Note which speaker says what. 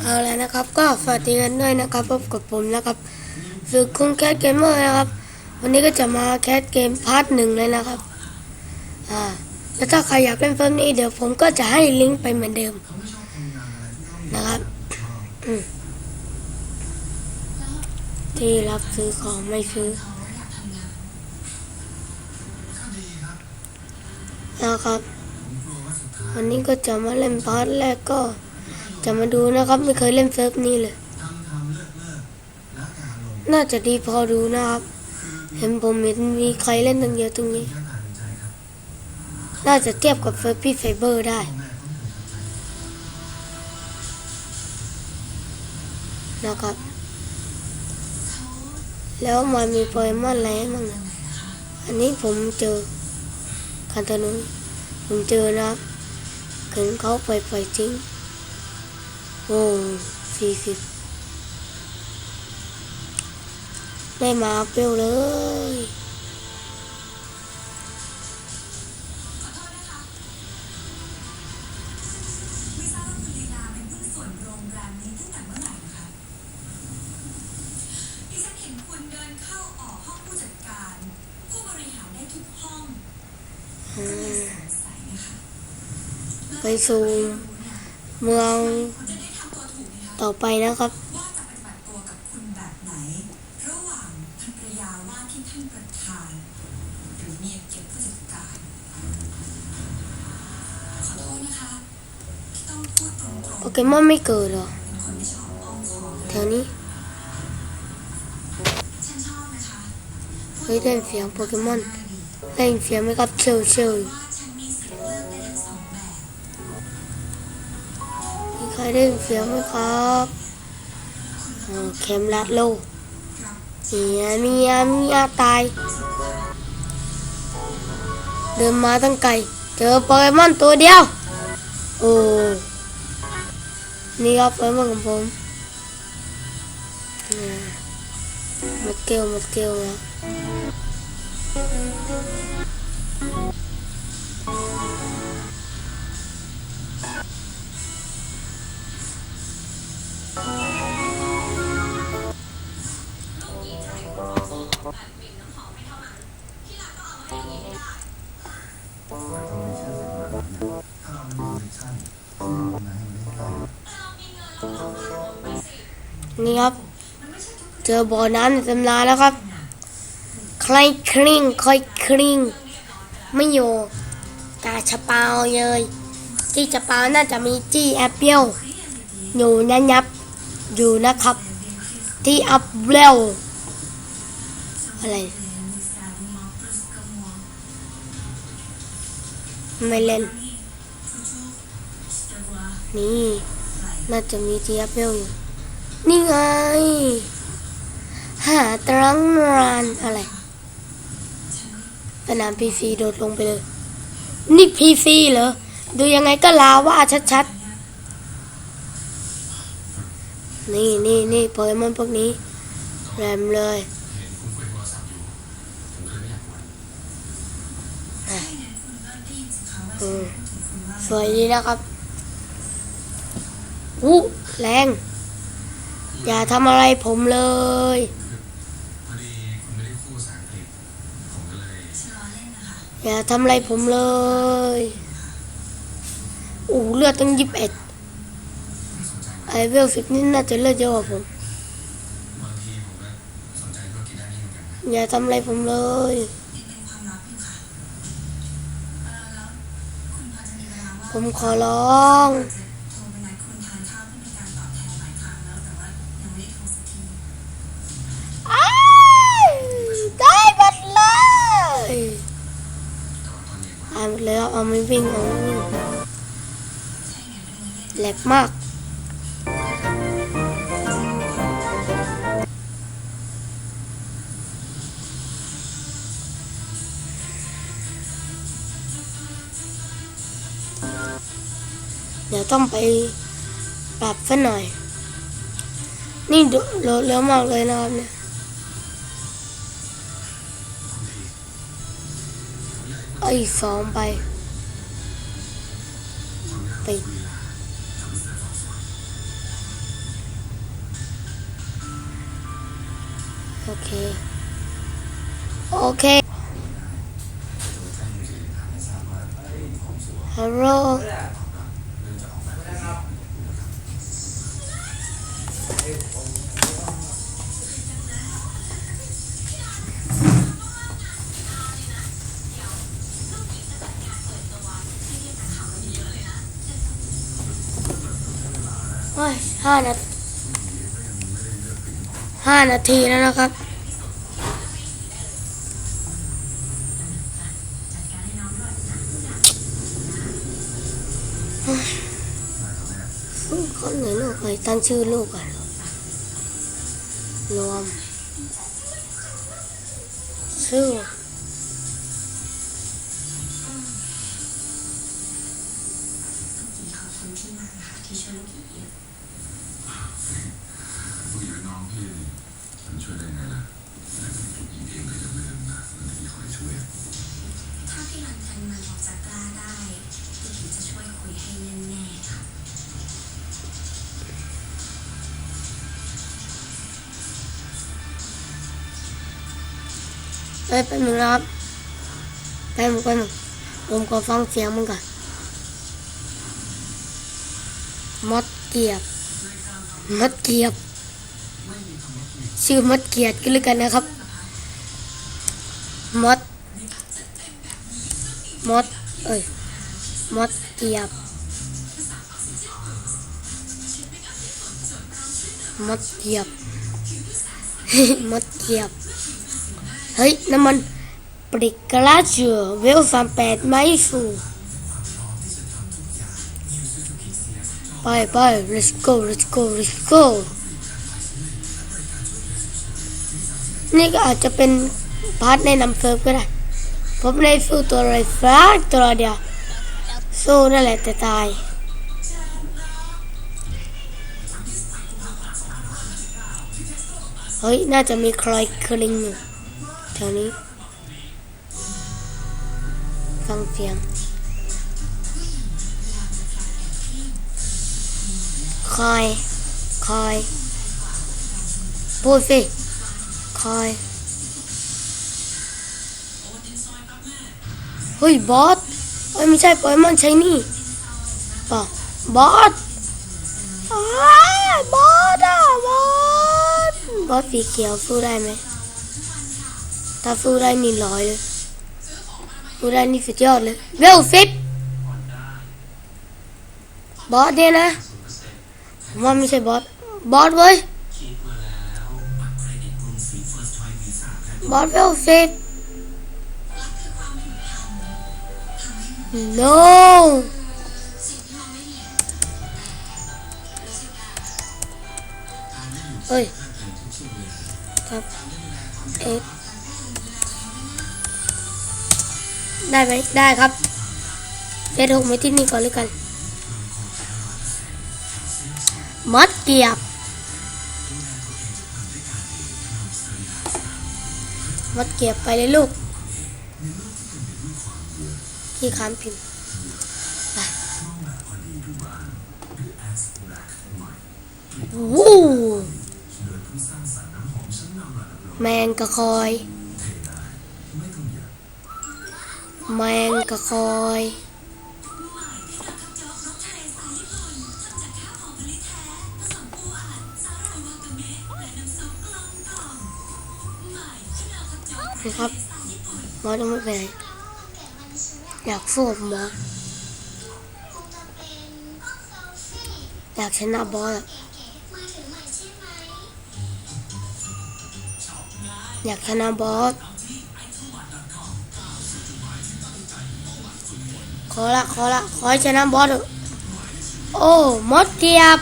Speaker 1: เอาแล้วนะครับ ก็สวัสดีกันด้วยนะครับพบกับผมนะครับฝึกคุณแคทเกมเมอร์นะครับ วันนี้ก็จะมาแคทเกมพาร์ทหนึ่งเลยนะครับอ่าแล้วถ้าใครอยากเล่นเฟิร์มนี้เดี๋ยวผมก็จะให้ลิงก์ไปเหมือนเดิมนะครับที่รับซื้อของไม่ซื้อนะครับ วันนี้ก็จะมาเล่นพาร์ทแรกก็ จะมาดูนะครับไม่เคยเล่นเซิร์ฟนี้เลย น่าจะดีพอดูนะครับ เห็นผมเห็นมีใครเล่นตั้งเยอะตรงนี้ น่าจะเทียบกับเฟิร์ฟพี่ไฟเบอร์ได้นะครับ แล้วมันมีโปเกมอนอะไรบ้างอันนี้ผมเจอคันธนูผมเจอนะครับถึงเขาปล่อยปล่อยทิ้ง โอ้สี่สิบได้มาเปรี้ยวเลย
Speaker 2: ไม่ทราบว่าคุณลีลาเป็นหุ้นส่วนโรงแรมนี้ตั้งแต่เมื่อไหร่นะคะดิฉันเห็นคุณเดินเข้าออกห้อง ต่
Speaker 1: อไปนะครับ
Speaker 2: ว่าจะปฏิบัติตัวกับคุณแบบไหนระหว่างภรรยาว่าที่ท่านประธานหรือมีเก็บผู้จัดการขอโทษนะคะที่ต้องพูดตรง
Speaker 1: โปเกมอนไม่เกิดหรอ
Speaker 2: อบอ้อมค้อมเลย
Speaker 1: แถวนี้เฮ้ยได้ยินเสียงโปเกมอนได้ยินเสียงไหมครับเชลเชล
Speaker 2: ได้
Speaker 1: ยินเสียงไหมครับเข็มลัดโลเมียเมียเมียตาย เดินมาตั้งไกล เจอโปเกมอนตัวเดียว โอ้ นี่ครับโปเกมอนของผมหมดเกลียวหมดเกลียวแล้ว นี่ครับ เจอบ่อน้ำในตำนานแล้วครับ ใครคลิงคอยคลิงไม่อยู่กาชะเปาเลย จี้จะเปาน่าจะมีจี้แอปเปิลอยู่นะยับ อยู่นะครับ ที่อัพเร็วอะไร ไม่เล่น นี่ น่าจะมีที่อัพเปิลอยู่ นี่ไง หาตรังรานอะไรสนามพีซีโดดลงไปเลย นี่พีซีเหรอ ดูยังไงก็ลาว่าชัดๆ นี่นี่นี่โปเกมอนพวกนี้แรมเลยสวยดีนะครับอู้แรง อย่าทำอะไรผมเลย
Speaker 3: พอดีคุณไม่ได้คู่ภาษาอังกฤษผมก็เลย
Speaker 2: ฉันล้อเล่นนะคะ
Speaker 1: อย่าทำอะไรผมเลยอู้เลือดตั้งยิบเอ็ด
Speaker 3: ไม่สนใจ
Speaker 1: ไอเวลสิบนี่น่าจะเลือดเยอะกว่าผม
Speaker 3: บางทีผมก็สนใจธุรกิจด้านนี้เหมือนกันนะ
Speaker 1: อย่าทำอะไรผมเลย
Speaker 2: ยังเป็นคว ดเลยครั
Speaker 1: บเอาไม่วิ่งเอาไม่วิ่งแหลกมากเดี๋ยวต้องไปปรับซะหน่อย นี่โหลดเร็วมากเลยนะครับเนี่ย ไปาอีสองไปไป
Speaker 3: โอ
Speaker 1: เค โอเค ฮัลโหล ห้านาทีห้านาทีแล้วนะครับคนไหนลูกไปตั้งชื่อลูกก่อนรวม ชื่อ
Speaker 2: ที่ช่วยลูกอีก
Speaker 3: ผู้หญิงน้องพี่นี่ฉันช่วยได้ไงล่ะแต่หญิงเองก็จะลืมนะเรื่องที่คอยช่วย
Speaker 2: ถ้าพี่รันแทนมันออกจากกล้าได้พี่ถึงจะช่วยคุยให้แน่ๆค่ะ
Speaker 1: เอ้ยแป๊บนึงนะครับแป๊บนึงแป๊บนึงผมขอฟังเสียงมึงก่อนมดเกียบ มัดเกียบ ชื่อมัดเกียดกันเลยกันนะครับมดมดเอ้ยมดเกียบมดเกียบมดเกียบ เฮ้ยน้ำมันปริกกระเจือเวลสามแปดไม่ฟู ไปไป let's go let's go let's go นี่ก็อาจจะเป็นพาร์ทในนำเซิร์ฟก็ได้ ผมไม่ได้สู้ตัวอะไรสักตัวเดียว สู้นั่นแหละแต่ตายเฮ้ย น่าจะมีใครคลิงอยู่แถวนี้ ฟังเสียง คอย คอย พูดสิ คอย เฮ้ย บอสเอ้ย ไม่ใช่โปเกมอนใช้นี่เปล่าบอสบอสอะบอสบอสสีเขียวสู้ได้ไหมถ้าสู้ได้นี่ร้อยเลยสู้ได้นี่สุดยอดเลยเวลสิบบอสเนี่ยนะ ผมว่าไม่ใช่บอส บอสเว้ย บอสเวลสิบ no เฮ้ย ครับ เอ็ดได้ไหมได้ครับเซตหกไว้ที่นี่ก่อนเลยกัน มัดเกียบมัดเกียบไปเลยลูกที่ค้านพิมพ์วู้แมงกระคอย แมงกระคอย นะครับมอสยังไม่ไปไหนอยากสู้กับมอสอยากชนะบอสอยากชนะบอสขอละขอละขอให้ชนะบอสโอ้มดเกียบ